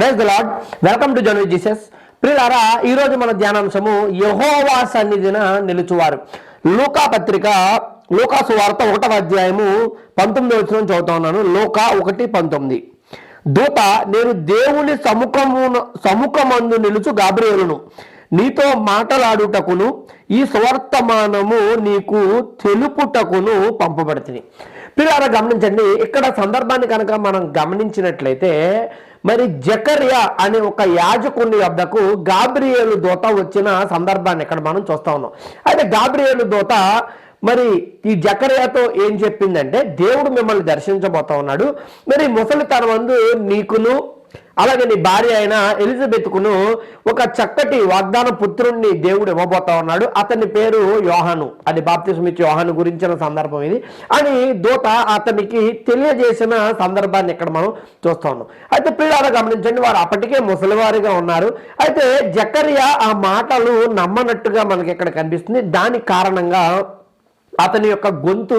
Praise the Lord welcome to January Jesus ప్రియులారా ఈరోజు మన ధ్యానాంశము యహోవా సన్నిధిన నిలుచువారు. లోకా పత్రిక లోకా సువార్త ఒకటవ అధ్యాయము పంతొమ్మిది వచ్చిన చదువుతా ఉన్నాను. లూకా ఒకటి పంతొమ్మిది. దూత నేను దేవుని సముఖము సముఖమందు నిలుచు గాబ్రియేలును. నీతో మాటలాడుటకును ఈ స్వర్తమానము నీకు తెలుపుటకును పంపబడుతుంది పిల్లల గమనించండి ఇక్కడ సందర్భాన్ని కనుక మనం గమనించినట్లయితే మరి జకర్యా అనే ఒక యాజకుని వద్దకు గాబ్రియేలు దూత వచ్చిన సందర్భాన్ని ఇక్కడ మనం చూస్తా ఉన్నాం. అయితే గాబ్రియేలు దూత మరి ఈ జకర్యాతో ఏం చెప్పిందంటే దేవుడు మిమ్మల్ని దర్శించబోతా ఉన్నాడు. మరి ముసలి తన నీకును అలాగే నీ భార్య అయిన ఎలిజబెత్కును ఒక చక్కటి వాగ్దాన పుత్రుణ్ణి దేవుడు ఇవ్వబోతా ఉన్నాడు. అతని పేరు యోహాను. అది బాప్తిసం ఇచ్చి యోహాను గురించిన సందర్భం ఇది. అని దూత అతనికి తెలియజేసిన సందర్భాన్ని ఇక్కడ మనం చూస్తా ఉన్నాం. అయితే పిల్లలు గమనించండి వారు అప్పటికే ముసలివారిగా ఉన్నారు. అయితే జకరియా ఆ మాటలు నమ్మనట్టుగా మనకి ఇక్కడ కనిపిస్తుంది. దాని కారణంగా అతని యొక్క గొంతు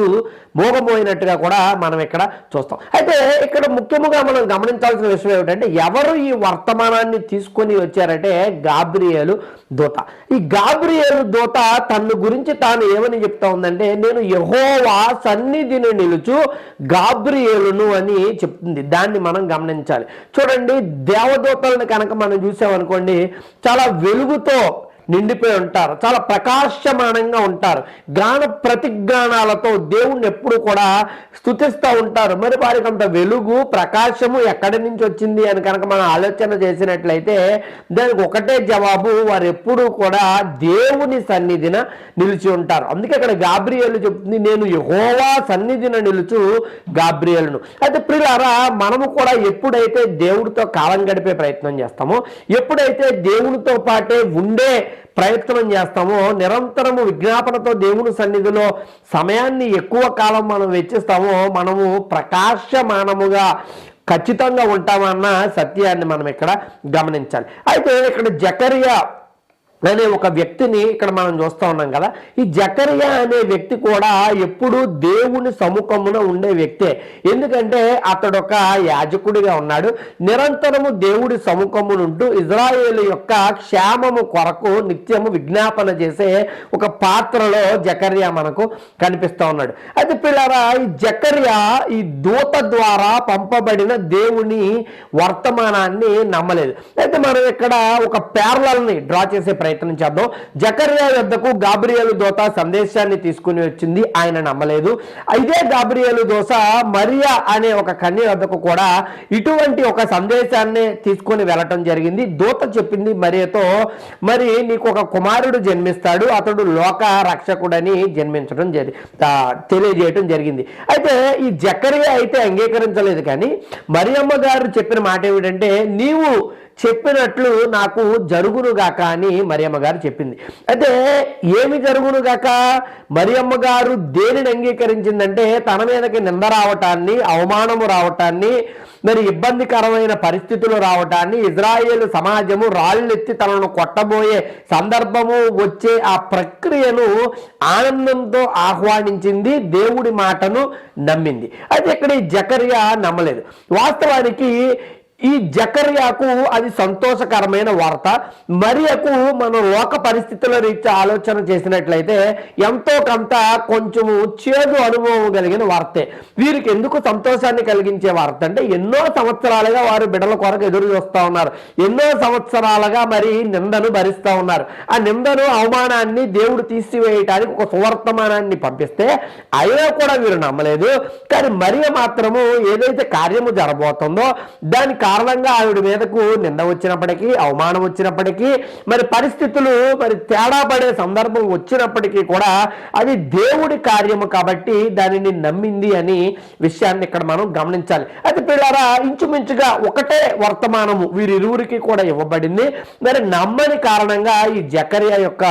మోగమోయినట్టుగా కూడా మనం ఇక్కడ చూస్తాం. అయితే ఇక్కడ ముఖ్యముగా మనం గమనించాల్సిన విషయం ఏమిటంటే ఎవరు ఈ వర్తమానాన్ని తీసుకొని వచ్చారంటే గాబ్రియేలు దూత. ఈ గాబ్రియేలు దూత తన గురించి తాను ఏమని చెప్తా ఉందంటే నేను యహోవా సన్నిధిని నిలుచు గాబ్రియేలును అని చెప్తుంది. దాన్ని మనం గమనించాలి. చూడండి దేవదూతలను కనుక మనం చూసామనుకోండి చాలా వెలుగుతో నిండిపోయి ఉంటారు. చాలా ప్రకాశమానంగా ఉంటారు. గాన ప్రతిజ్ఞానాలతో దేవుణ్ణి ఎప్పుడు కూడా స్థుతిస్తూ ఉంటారు. మరి వారికి అంత వెలుగు ప్రకాశము ఎక్కడి నుంచి వచ్చింది అని కనుక మనం ఆలోచన చేసినట్లయితే దానికి ఒకటే జవాబు వారు ఎప్పుడూ కూడా దేవుని సన్నిధిన నిలిచి ఉంటారు. అందుకే ఇక్కడ గాబ్రియలు చెప్తుంది నేను యహోవా సన్నిధిన నిలుచు గాబ్రియలను. అయితే ప్రియులారా మనము కూడా ఎప్పుడైతే దేవుడితో కాలం గడిపే ప్రయత్నం చేస్తామో ఎప్పుడైతే దేవునితో పాటే ఉండే ప్రయత్నం చేస్తామో నిరంతరము విజ్ఞాపనతో దేవుని సన్నిధిలో సమయాన్ని ఎక్కువ కాలం మనం వెచ్చిస్తామో మనము ప్రకాశమానముగా ఖచ్చితంగా ఉంటామన్న సత్యాన్ని మనం ఇక్కడ గమనించాలి. అయితే ఇక్కడ జకరియా అనే ఒక వ్యక్తిని ఇక్కడ మనం చూస్తూ ఉన్నాం కదా. ఈ జకరియా అనే వ్యక్తి కూడా ఎప్పుడు దేవుని సముఖమున ఉండే వ్యక్తే. ఎందుకంటే అతడు ఒక యాజకుడిగా ఉన్నాడు. నిరంతరము దేవుడి సముఖమునుంటూ ఇజ్రాయేల్ యొక్క క్షేమము కొరకు నిత్యము విజ్ఞాపన చేసే ఒక పాత్రలో జకర్యా మనకు కనిపిస్తూ ఉన్నాడు. అయితే పిల్లరా ఈ జకర్యా ఈ దూత ద్వారా పంపబడిన దేవుని వర్తమానాన్ని నమ్మలేదు. అయితే మనం ఇక్కడ ఒక పేర్లని డ్రా చేసే ప్రయత్నం చేద్దాం. జకర్యా యొద్దకు గాబ్రియలు దోత సందేశాన్ని తీసుకుని వచ్చింది. ఆయన నమ్మలేదు. ఇదే గాబ్రియలు దోస మరియా అనే ఒక కన్య వద్దకు కూడా ఇటువంటి ఒక సందేశాన్ని తీసుకొని వెళ్ళటం జరిగింది. దూత చెప్పింది మరియతో మరి నీకు ఒక కుమారుడు జన్మిస్తాడు. అతడు లోక రక్షకుడని జన్మించడం జరి తెలియజేయటం జరిగింది. అయితే ఈ జకరియా అయితే అంగీకరించలేదు కానీ మరియమ్మ గారు చెప్పిన మాట ఏమిటంటే నీవు చెప్పినట్లు నాకు జరుగునుగాక అని మరియమ్మ గారు చెప్పింది. అయితే ఏమి జరుగునుగాక మరియమ్మ గారు దేనిని అంగీకరించిందంటే తన మీదకి నింద రావటాన్ని అవమానము రావటాన్ని మరి ఇబ్బందికరమైన పరిస్థితులు రావటాన్ని ఇజ్రాయేల్ సమాజము రాళ్ళెత్తి తనను కొట్టబోయే సందర్భము వచ్చే ఆ ప్రక్రియను ఆనందంతో ఆహ్వానించింది దేవుడి మాటను నమ్మింది. అయితే ఇక్కడ ఈ జకర్య నమ్మలేదు. వాస్తవానికి ఈ జకర్యాకు అది సంతోషకరమైన వార్త. మరియకు మనం లోక పరిస్థితుల రీత్యా ఆలోచన చేసినట్లయితే ఎంతో కొంత కొంచెము చేదు అనుభవం కలిగిన వార్తే. వీరికి ఎందుకు సంతోషాన్ని కలిగించే వార్త అంటే ఎన్నో సంవత్సరాలుగా వారు బిడల కొరకు ఎదురు చూస్తూ ఉన్నారు. ఎన్నో సంవత్సరాలుగా మరి నిందను భరిస్తూ ఉన్నారు. ఆ నిందను అవమానాన్ని దేవుడు తీసివేయటానికి ఒక సువర్తమానాన్ని పంపిస్తే అయినా కూడా వీరు నమ్మలేదు. కానీ మరియ మాత్రము ఏదైతే కార్యము జరబోతుందో దాని కారణంగా ఆవిడ మీదకు నింద వచ్చినప్పటికీ అవమానం వచ్చినప్పటికీ మరి పరిస్థితులు మరి తేడా పడే సందర్భం వచ్చినప్పటికీ కూడా అది దేవుడి కార్యము కాబట్టి దానిని నమ్మింది అని విషయాన్ని ఇక్కడ మనం గమనించాలి. అయితే పిల్లరా ఇంచుమించుగా ఒకటే వర్తమానము వీరిరువురికి కూడా ఇవ్వబడింది. మరి నమ్మని కారణంగా ఈ జకరియా యొక్క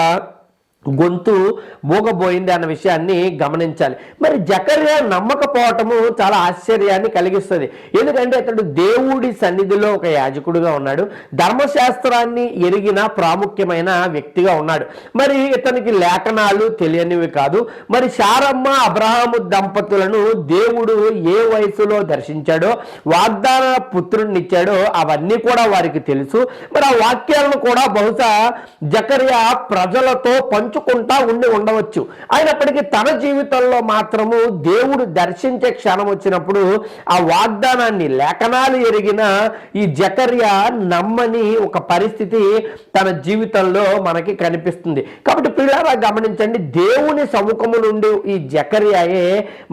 గొంతు మూగబోయింది అన్న విషయాన్ని గమనించాలి. మరి జకర్యా నమ్మకపోవటము చాలా ఆశ్చర్యాన్ని కలిగిస్తుంది. ఎందుకంటే అతడు దేవుడి సన్నిధిలో ఒక యాజకుడుగా ఉన్నాడు. ధర్మశాస్త్రాన్ని ఎరిగిన ప్రాముఖ్యమైన వ్యక్తిగా ఉన్నాడు. మరి ఇతనికి లేఖనాలు తెలియనివి కాదు. మరి శారమ్మ అబ్రహాము దంపతులను దేవుడు ఏ వయసులో దర్శించాడో వాగ్దాన పుత్రుడినిచ్చాడో అవన్నీ కూడా వారికి తెలుసు. మరి ఆ వాక్యాలను కూడా బహుశా జకర్యా ప్రజలతో పంచుకుంటా ఉండి ఉండవచ్చు. అయినప్పటికీ తన జీవితంలో మాత్రము దేవుడు దర్శించే క్షణం వచ్చినప్పుడు ఆ వాగ్దానాన్ని లేఖనాలు ఎరిగిన ఈ జకర్య నమ్మని ఒక పరిస్థితి తన జీవితంలో మనకి కనిపిస్తుంది. కాబట్టి పిల్లలా గమనించండి దేవుని సముఖము నుండి ఈ జకర్యాయే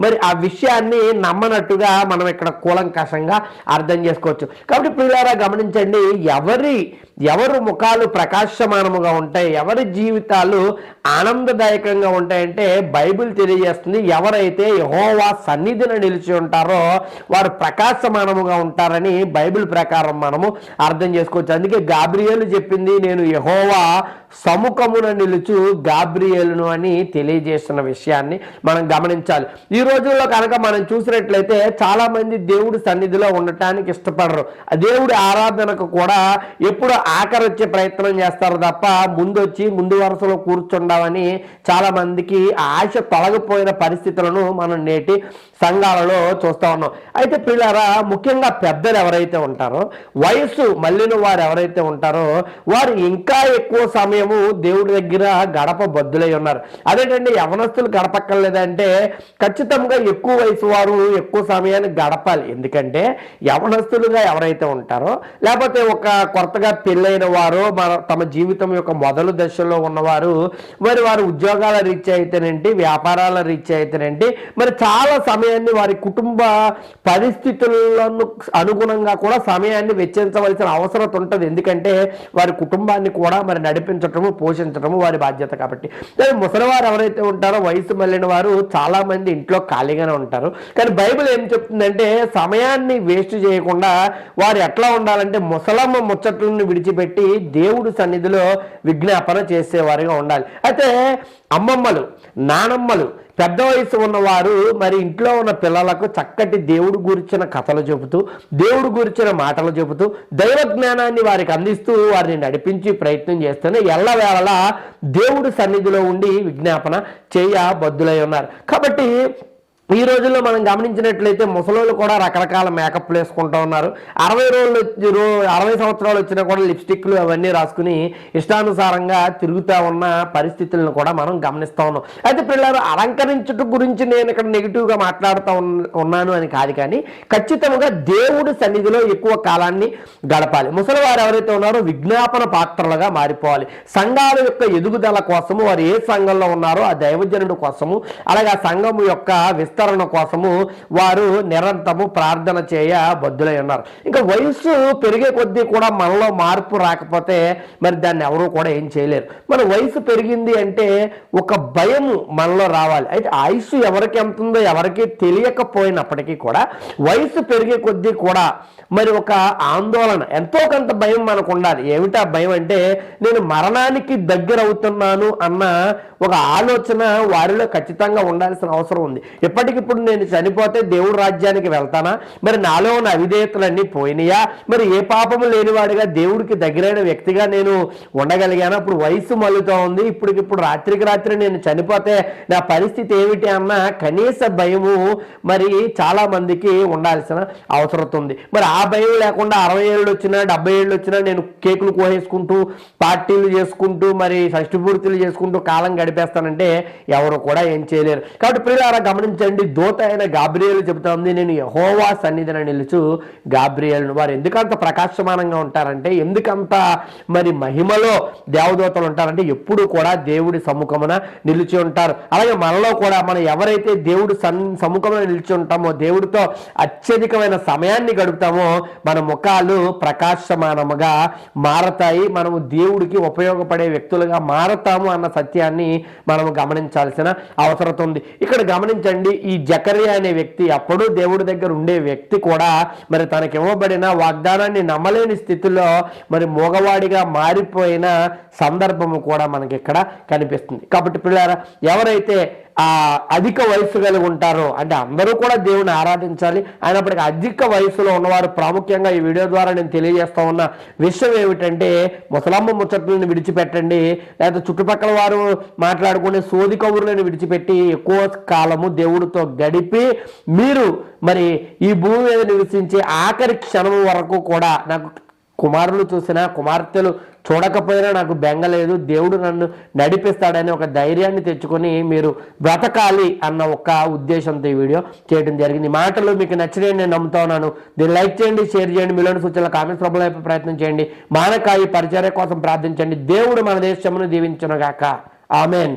మరి ఆ విషయాన్ని నమ్మనట్టుగా మనం ఇక్కడ కూలంకషంగా అర్థం చేసుకోవచ్చు. కాబట్టి పిల్లరా గమనించండి ఎవరి ఎవరు ముఖాలు ప్రకాశమానముగా ఉంటాయి ఎవరి జీవితాలు ఆనందదాయకంగా ఉంటాయంటే బైబిల్ తెలియజేస్తుంది ఎవరైతే యహోవా సన్నిధిని నిలిచి ఉంటారో వారు ప్రకాశమానముగా ఉంటారని బైబిల్ ప్రకారం మనము అర్థం చేసుకోవచ్చు. అందుకే గాబ్రియలు చెప్పింది నేను యహోవా సముఖమున నిలుచు గాబ్రియలను అని తెలియజేస్తున్న విషయాన్ని మనం గమనించాలి. ఈ రోజుల్లో కనుక మనం చూసినట్లయితే చాలామంది దేవుడి సన్నిధిలో ఉండటానికి ఇష్టపడరు. ఆ దేవుడి ఆరాధనకు కూడా ఎప్పుడు ఆఖరి వచ్చే ప్రయత్నం చేస్తారు తప్ప ముందు వచ్చి ముందు వరుసలో కూర్చుండమని చాలా మందికి ఆశ తొలగిపోయిన పరిస్థితులను మనం నేటి సంఘాలలో చూస్తా ఉన్నాం. అయితే పిల్లరా ముఖ్యంగా పెద్దలు ఎవరైతే ఉంటారో వయసు మళ్ళిన వారు ఎవరైతే ఉంటారో వారు ఇంకా ఎక్కువ సమయము దేవుడి దగ్గర గడప బద్దులై ఉన్నారు. అదేంటండి యవనస్తులు గడపక్కర్లేదంటే ఖచ్చితంగా ఎక్కువ వయసు వారు ఎక్కువ సమయాన్ని గడపాలి. ఎందుకంటే యవనస్తులుగా ఎవరైతే ఉంటారో లేకపోతే ఒక కొత్తగా పెళ్ళైన వారు మన తమ జీవితం యొక్క మొదలు దశలో ఉన్నవారు మరి వారు ఉద్యోగాల రీత్యా అయితేనేంటి వ్యాపారాల రీత్యా అయితేనేంటి మరి చాలా సమయాన్ని వారి కుటుంబ పరిస్థితులను అనుగుణంగా కూడా సమయాన్ని వెచ్చించవలసిన అవసరం ఉంటుంది. ఎందుకంటే వారి కుటుంబాన్ని కూడా మరి నడిపించటము పోషించటము వారి బాధ్యత కాబట్టి. ముసలివారు ఎవరైతే ఉంటారో వయసు మళ్ళిన వారు చాలా మంది ఇంట్లో ఖాళీగానే ఉంటారు. కానీ బైబిల్ ఏం చెప్తుందంటే సమయాన్ని వేస్ట్ చేయకుండా వారు ఎట్లా ఉండాలంటే ముసలమ్మ ముచ్చట్లను విడిచి విడిచిపెట్టి దేవుడి సన్నిధిలో విజ్ఞాపన చేసేవారుగా ఉండాలి. అయితే అమ్మమ్మలు నానమ్మలు పెద్ద వయసు ఉన్నవారు మరి ఇంట్లో ఉన్న పిల్లలకు చక్కటి దేవుడు గురించిన కథలు చెబుతూ దేవుడు గురించిన మాటలు చెబుతూ దైవ జ్ఞానాన్ని వారికి అందిస్తూ వారిని నడిపించి ప్రయత్నం చేస్తూనే ఎల్లవేళలా దేవుడి సన్నిధిలో ఉండి విజ్ఞాపన చేయ బద్దులై ఉన్నారు. కాబట్టి ఈ రోజుల్లో మనం గమనించినట్లయితే ముసలోళ్ళు కూడా రకరకాల మేకప్లు వేసుకుంటూ ఉన్నారు. అరవై రోజులు వచ్చి- రో అరవై సంవత్సరాలు వచ్చినా కూడా లిప్స్టిక్లు అవన్నీ రాసుకుని ఇష్టానుసారంగా తిరుగుతూ ఉన్న పరిస్థితులను కూడా మనం గమనిస్తూ ఉన్నాం. అయితే పిల్లలు అలంకరించుట గురించి నేను ఇక్కడ నెగిటివ్గా మాట్లాడుతూ ఉన్నాను అని కాదు కానీ ఖచ్చితంగా దేవుడి సన్నిధిలో ఎక్కువ కాలాన్ని గడపాలి. ముసలివారు ఎవరైతే ఉన్నారో విజ్ఞాపన పాత్రలుగా మారిపోవాలి. సంఘాల యొక్క ఎదుగుదల కోసము వారు ఏ సంఘంలో ఉన్నారో ఆ దైవజనుడు కోసము అలాగే ఆ సంఘం యొక్క విస్తరణ కోసము వారు నిరంతరము ప్రార్థన చేయ బద్దులై ఉన్నారు. ఇంకా వయస్సు పెరిగే కొద్దీ కూడా మనలో మార్పు రాకపోతే మరి దాన్ని ఎవరు కూడా ఏం చేయలేరు. మన వయసు పెరిగింది అంటే ఒక భయము మనలో రావాలి. అయితే ఆయుష్ ఎవరికి ఎంత ఉందో ఎవరికి తెలియకపోయినప్పటికీ కూడా వయసు పెరిగే కొద్దీ కూడా మరి ఒక ఆందోళన ఎంతో కొంత భయం మనకు ఉండాలి. ఏమిటా భయం అంటే నేను మరణానికి దగ్గర అవుతున్నాను అన్న ఒక ఆలోచన వారిలో ఖచ్చితంగా ఉండాల్సిన అవసరం ఉంది. ఇప్పటి ఇప్పుడు నేను చనిపోతే దేవుడు రాజ్యానికి వెళ్తానా? మరి నాలో ఉన్న అవిధేయతలన్నీ పోయినాయా? మరి ఏ పాపము లేనివాడిగా దేవుడికి దగ్గరైన వ్యక్తిగా నేను ఉండగలిగాను? అప్పుడు వయసు మలుతూ ఉంది. ఇప్పటికిప్పుడు రాత్రికి రాత్రి నేను చనిపోతే నా పరిస్థితి ఏమిటి అన్న కనీస భయము మరి చాలా మందికి ఉండాల్సిన అవసరం ఉంది. మరి ఆ భయం లేకుండా అరవై ఏళ్ళు వచ్చినా డెబ్బై ఏళ్ళు వచ్చినా నేను కేకులు కోసేసుకుంటూ పార్టీలు చేసుకుంటూ మరి షష్టిపూర్తులు చేసుకుంటూ కాలం గడిపేస్తానంటే ఎవరు కూడా ఏం చేయలేరు. కాబట్టి ప్రియులారా గమనించండి దూత అయిన గాబ్రియలు చెబుతా ఉంది. నేను యహోవా సన్నిధిన నిలుచు గాబ్రియల్ను. వారు ఎందుకంత ప్రకాశమానంగా ఉంటారంటే ఎందుకంత మరి మహిమలో దేవదూతలు ఉంటారంటే ఎప్పుడు కూడా దేవుడి సముఖమున నిలిచి ఉంటారు. అలాగే మనలో కూడా మనం ఎవరైతే దేవుడు సన్ సముఖమున నిలిచి ఉంటామో దేవుడితో అత్యధికమైన సమయాన్ని గడుపుతామో మన ముఖాలు ప్రకాశమానముగా మారతాయి. మనము దేవుడికి ఉపయోగపడే వ్యక్తులుగా మారతాము అన్న సత్యాన్ని మనము గమనించాల్సిన అవసరం ఉంది. ఇక్కడ గమనించండి ఈ ఈ జకర్య అనే వ్యక్తి అప్పుడు దేవుడి దగ్గర ఉండే వ్యక్తి కూడా మరి తనకి ఇవ్వబడిన వాగ్దానాన్ని నమ్మలేని స్థితిలో మరి మగవాడిగా మారిపోయిన సందర్భము కూడా మనకి ఇక్కడ కనిపిస్తుంది. కాబట్టి పిల్లారా ఎవరైతే ఆ అధిక వయసు కలిగి ఉంటారు అంటే అందరూ కూడా దేవుని ఆరాధించాలి. అయినప్పటికీ అధిక వయసులో ఉన్నవారు ప్రాముఖ్యంగా ఈ వీడియో ద్వారా నేను తెలియజేస్తా ఉన్న. విషయం ఏమిటంటే ముసలమ్మ ముచ్చట్లను విడిచిపెట్టండి. లేదా చుట్టుపక్కల వారు మాట్లాడుకునే సోది కబుర్లను విడిచిపెట్టి ఎక్కువ కాలము దేవుడితో గడిపి మీరు మరి ఈ భూమి మీద నివసించే ఆఖరి క్షణం వరకు కూడా నాకు కుమారులు చూసినా కుమార్తెలు చూడకపోయినా నాకు బెంగలేదు దేవుడు నన్ను నడిపిస్తాడని ఒక ధైర్యాన్ని తెచ్చుకొని మీరు బ్రతకాలి అన్న ఒక ఉద్దేశంతో ఈ వీడియో చేయడం జరిగింది. ఈ మాటలు మీకు నచ్చినాయని నేను నమ్ముతా ఉన్నాను. దీన్ని లైక్ చేయండి షేర్ చేయండి. మీలోని సూచనలు కామెంట్స్ రూపంలో ప్రయత్నం చేయండి. మానకాయి పరిచర్య కోసం ప్రార్థించండి. దేవుడు మన దేశమును దీవించునుగాక. ఆమెన్.